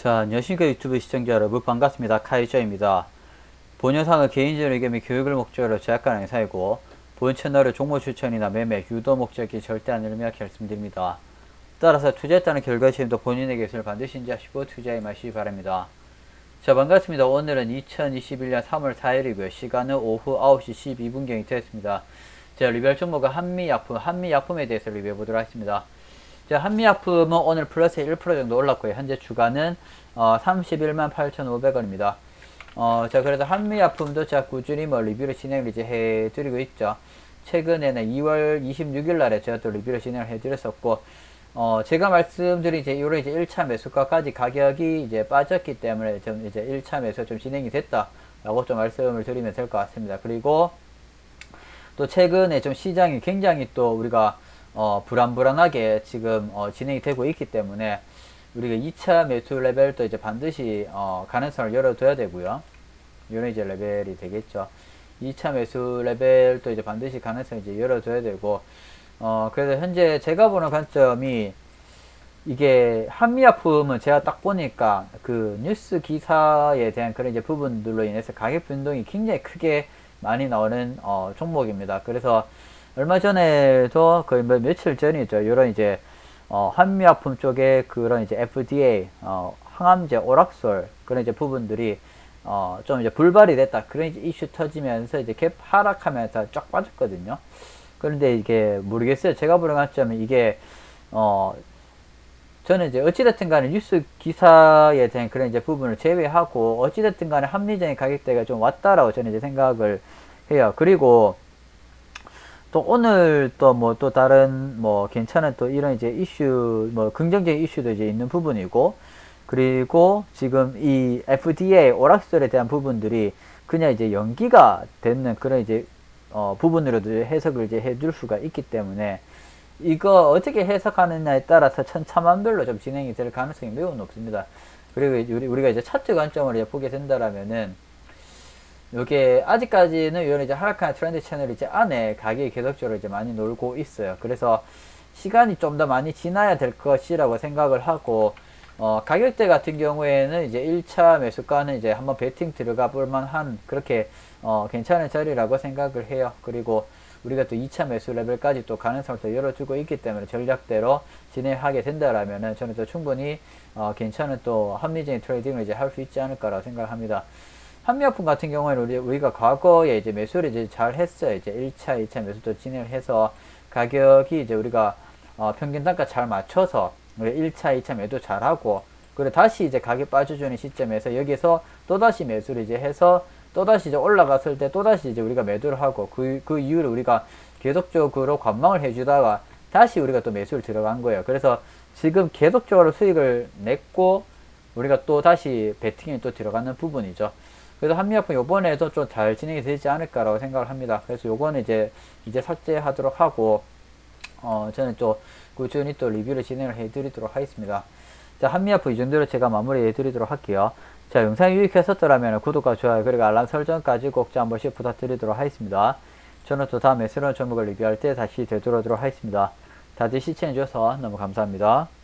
자, 안녕하십니까 유튜브 시청자 여러분 반갑습니다. 카이저입니다. 본 영상은 개인적인 의견 및 교육을 목적으로 제작하는 행사이고 본 채널의 종목 추천이나 매매, 유도 목적이 절대 아니라며 결심드립니다. 따라서 투자했다는 결과 지금도 본인에게 것을 반드시 인지하시고 투자에 마시기 바랍니다. 자 반갑습니다. 오늘은 2021년 3월 4일이고요. 시간은 오후 9시 12분경이 되었습니다. 자 리뷰할 종목은 한미약품, 한미약품에 대해서 리뷰해 보도록 하겠습니다. 자, 한미약품은 오늘 플러스 1% 정도 올랐고요. 현재 주가는 어, 31만 8,500원입니다. 어, 자, 그래서 한미약품도 제가 꾸준히 뭐 리뷰를 진행을 이제 해드리고 있죠. 최근에는 2월 26일 날에 제가 또 리뷰를 진행을 해드렸었고, 어, 제가 말씀드린 이제 요런 이제 1차 매수가까지 가격이 이제 빠졌기 때문에 좀 이제 1차 매수 좀 진행이 됐다라고 좀 말씀을 드리면 될 것 같습니다. 그리고 또 최근에 좀 시장이 굉장히 또 우리가 어, 불안불안하게 지금 어, 진행이 되고 있기 때문에 우리가 2차 매수 레벨도 이제 반드시 어, 가능성을 열어둬야 되고요. 이런 이제 레벨이 되겠죠. 2차 매수 레벨도 이제 반드시 가능성을 이제 열어둬야 되고 어, 그래서 현재 제가 보는 관점이 이게 한미약품은 제가 딱 보니까 그 뉴스 기사에 대한 그런 이제 부분들로 인해서 가격 변동이 굉장히 크게 많이 나오는 어, 종목입니다. 그래서 얼마 전에도 거의 뭐 며칠 전이죠. 이런 이제 어, 한미약품 쪽에 그런 이제 FDA 어, 항암제 오락솔 그런 이제 부분들이 어, 좀 이제 불발이 됐다. 그런 이제 이슈 터지면서 이제 갭 하락하면서 쫙 빠졌거든요. 그런데 이게 모르겠어요. 제가 보는 관점은 이게 어 저는 이제 어찌됐든 간에 뉴스 기사에 대한 그런 이제 부분을 제외하고 어찌됐든 간에 합리적인 가격대가 좀 왔다라고 저는 이제 생각을 해요. 그리고 또 오늘 또 뭐 또 다른 뭐 괜찮은 또 이런 이제 이슈 뭐 긍정적인 이슈도 이제 있는 부분이고 그리고 지금 이 FDA 오락설에 대한 부분들이 그냥 이제 연기가 되는 그런 이제 어 부분으로도 해석을 이제 해줄 수가 있기 때문에 이거 어떻게 해석하느냐에 따라서 천차만별로 좀 진행이 될 가능성이 매우 높습니다. 그리고 우리, 우리가 이제 차트 관점으로 보게 된다라면은 요게 아직까지는 이런 이제 하락하는 트렌드 채널 이제 안에 가격이 계속적으로 이제 많이 놀고 있어요. 그래서 시간이 좀 더 많이 지나야 될 것이라고 생각을 하고 어, 가격대 같은 경우에는 이제 1차 매수가는 이제 한번 베팅 들어가 볼 만한 그렇게 어, 괜찮은 자리라고 생각을 해요. 그리고 우리가 또 2차 매수 레벨까지 또 가능성을 더 열어주고 있기 때문에 전략대로 진행하게 된다라면은 저는 또 충분히 어, 괜찮은 또 합리적인 트레이딩을 이제 할 수 있지 않을까라고 생각을 합니다. 한미약품 같은 경우에는 우리, 우리가 과거에 이제 매수를 이제 잘 했어요. 이제 1차, 2차 매수도 진행을 해서 가격이 이제 우리가 어, 평균 단가 잘 맞춰서 우리 1차, 2차 매도 잘 하고 그리고 다시 이제 가격 빠져주는 시점에서 여기서 또다시 매수를 이제 해서 또다시 이제 올라갔을 때 또다시 이제 우리가 매도를 하고 그, 그 이후를 우리가 계속적으로 관망을 해주다가 다시 우리가 또 매수를 들어간 거예요. 그래서 지금 계속적으로 수익을 냈고 우리가 또 다시 베팅이 또 들어가는 부분이죠. 그래서 한미약품 요번에도 좀 잘 진행이 되지 않을까라고 생각을 합니다. 그래서 요거는 이제 이제 삭제하도록 하고 어 저는 또 꾸준히 또 리뷰를 진행을 해드리도록 하겠습니다. 자 한미약품 이 정도로 제가 마무리 해드리도록 할게요. 자 영상이 유익했었더라면 구독과 좋아요 그리고 알람 설정까지 꼭 한 번씩 부탁드리도록 하겠습니다. 저는 또 다음에 새로운 종목을 리뷰할 때 다시 되돌아오도록 하겠습니다. 다들 시청해주셔서 너무 감사합니다.